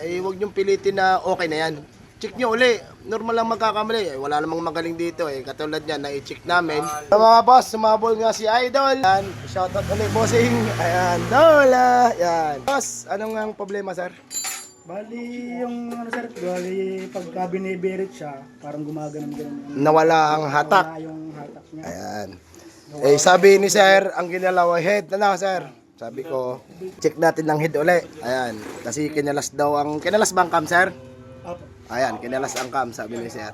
eh huwag niyong pilitin na okay na yan. Check niyo uli. Normal lang magkakamali. Eh, wala namang magaling dito eh. Katulad niyan, na-check namin. Sa mga boss, sumabol nga si Idol. Yan, shoutout ulit, bossing. Ayan, Dola. Yan. Boss, anong ang problema, sir? Bali, yung ano sir, bali pagka binibirit siya, parang gumaganon ganun. Nawala ang hatak. Wala yung hatak niya. Ayan. Eh, sabi ni sir, ang ginalaw ay head. Ano, sir? Sabi ko, check natin ng head uli. Ayan. Kasi kinalas daw ang... Kinalas ba ang cam, sir? Ayan, kinalas ang cam, sabi ni sir.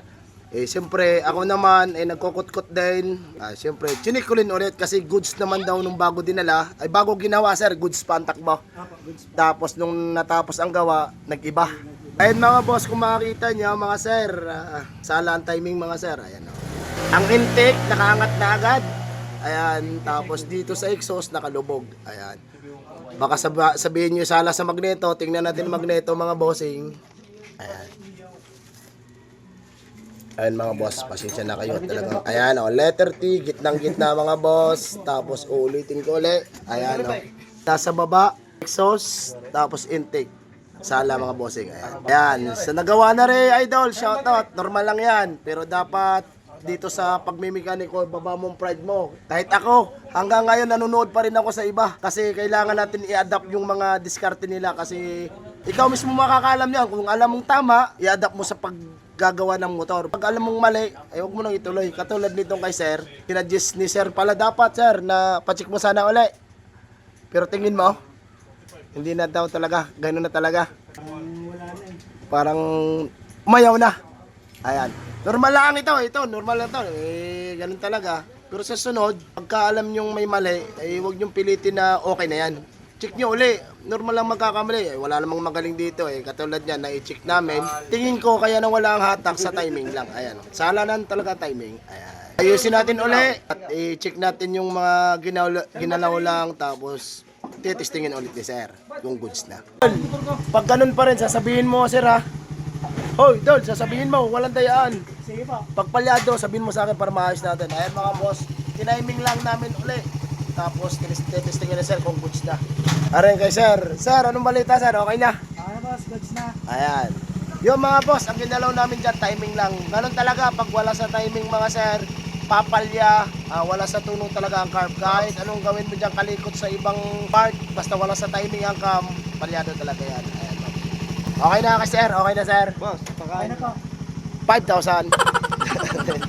Eh, siyempre, ako naman, eh, nagkukut-kut din. Ah, siyempre, chinik ko rin ulit kasi goods naman daw nung bago dinala. Ay, bago ginawa, sir, goods pa ang takbo. Tapos, nung natapos ang gawa, nag-iba. Ayun mga boss, kung makikita nyo, mga sir, ah, sala ang timing mga sir. Ayan, oh. Ang intake, nakaangat na agad. Ayan, tapos dito sa exhaust, nakalubog. Ayan. Baka sab- sabihin nyo sala sa magneto, tingnan natin magneto mga bossing. Ayan. Ayan mga boss, pasensya na kayo talagang. Ayan o, letter T, gitnang gitna mga boss. Tapos ulitin ko ulit. Ayan o. Nasa baba, exhaust, tapos intake. Sala mga bossing. Ayan. Ayan. Sa nagawa na rin, idol, shoutout. Normal lang yan. Pero dapat dito sa pagmimikaniko, baba mong pride mo. Kahit ako, hanggang ngayon nanonood pa rin ako sa iba. Kasi kailangan natin i-adapt yung mga diskarte nila. Kasi ikaw mismo makakaalam yan. Kung alam mong tama, i-adapt mo sa paggagawa ng motor. Pag alam mong mali, ay huwag mo nang ituloy. Katulad nitong kay Sir, kinadjust ni Sir pala dapat Sir na pacheck mo sana uli. Pero tingin mo, hindi na daw talaga, ganun na talaga. Parang wala na eh. Parang mayaw na. Ayan. Normal lang ito, ito, normal lang to. Eh, ganun talaga. Pero sa sunod, pagka alam nyong may mali, eh, huwag nyong pilitin na okay na yan. Check nyo uli. Normal lang magkakamali. Eh, wala namang magaling dito eh. Katulad yan, na-check namin. Tingin ko kaya nang wala ang hatak sa timing lang. Ayan. Sala na talaga timing. Ayan. Ayusin natin uli. At i-check natin yung mga ginaw- ginalaw lang. Tapos, titestingin ulit ni sir kung goods na. Pag ganun pa rin, sasabihin mo, sir ha. Hoy, Dol, sasabihin mo, walang dayaan. Sige po. Pag palyado, sabihin mo sa akin para maayos natin. Ayan mga boss, tiniming lang namin uli. Tapos, tinistingin na sir kung goods na. Aray kay sir. Sir, anong balita sir? Okay na? Ano boss, goods na. Ayan. Yung mga boss, ang ginalaw namin dyan, timing lang. Ganun talaga, pag wala sa timing mga sir, papalya, ah, wala sa tunong talaga ang carb. Kahit anong gawin mo dyan kalikot sa ibang part, basta wala sa timing ang cam, palyado talaga yan. Ayan. Okay na ka sir, okay na sir. Boss, Okay na po. 5,000. Joke lang.